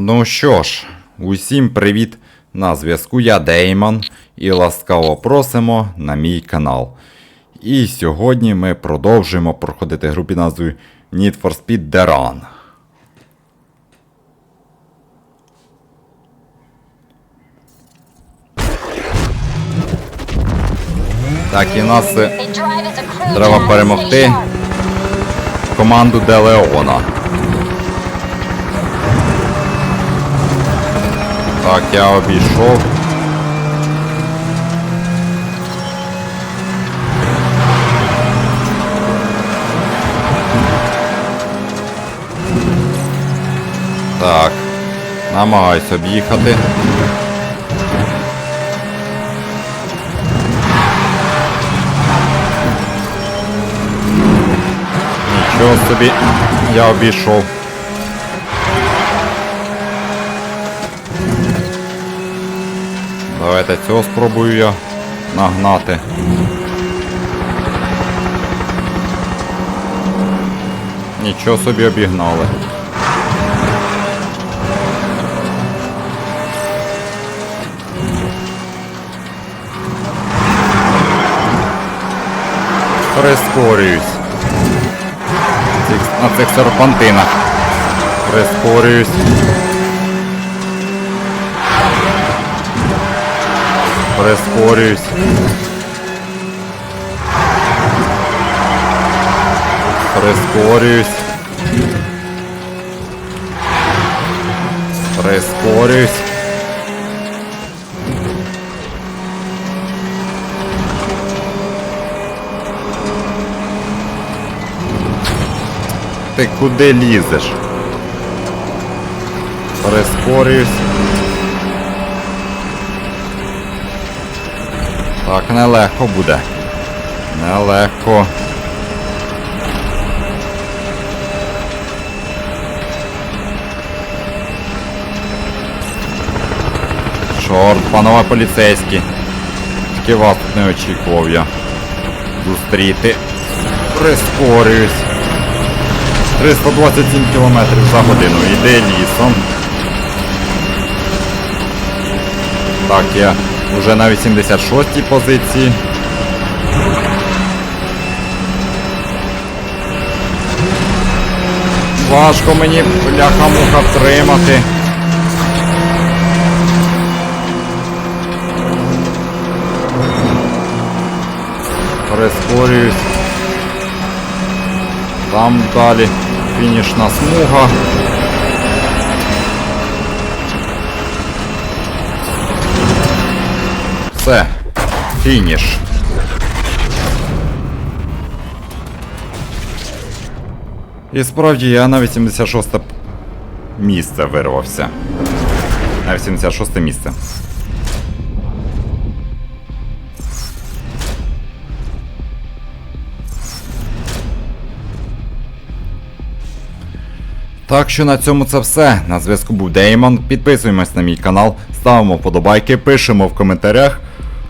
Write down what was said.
Ну що ж, усім привіт! На зв'язку я Деймон і ласкаво просимо на мій канал. І сьогодні ми продовжуємо проходити гру під назвою Need for Speed The Run. Так, і нас е, Треба перемогти команду Де Так, я обійшов. Так. Намагаюсь об'їхати. Нічого собі я обійшов. Давайте цього спробую я нагнати. Нічого собі обігнали. Прискорююсь. На цих серпантинах. Прискорююсь. Прискорююсь. Прискорююсь. Прискорююсь. Ти куди лізеш? Прискорююсь. Так, нелегко буде. Нелегко. Чорт, панове поліцейські. Тільки вас тут не очікував я. Зустріти. Прискорююсь. 327 км за годину. Іде лісом. Так, я вже на 86-й позиції. Важко мені бляха-муха втримати. Прискорююсь. Там далі фінішна смуга. Все. Фініш. І справді я на 86 місце вирвався. На 86 місце. Так що на цьому це все. На зв'язку був Деймон. Підписуємось на мій канал, ставимо вподобайки, пишемо в коментарях.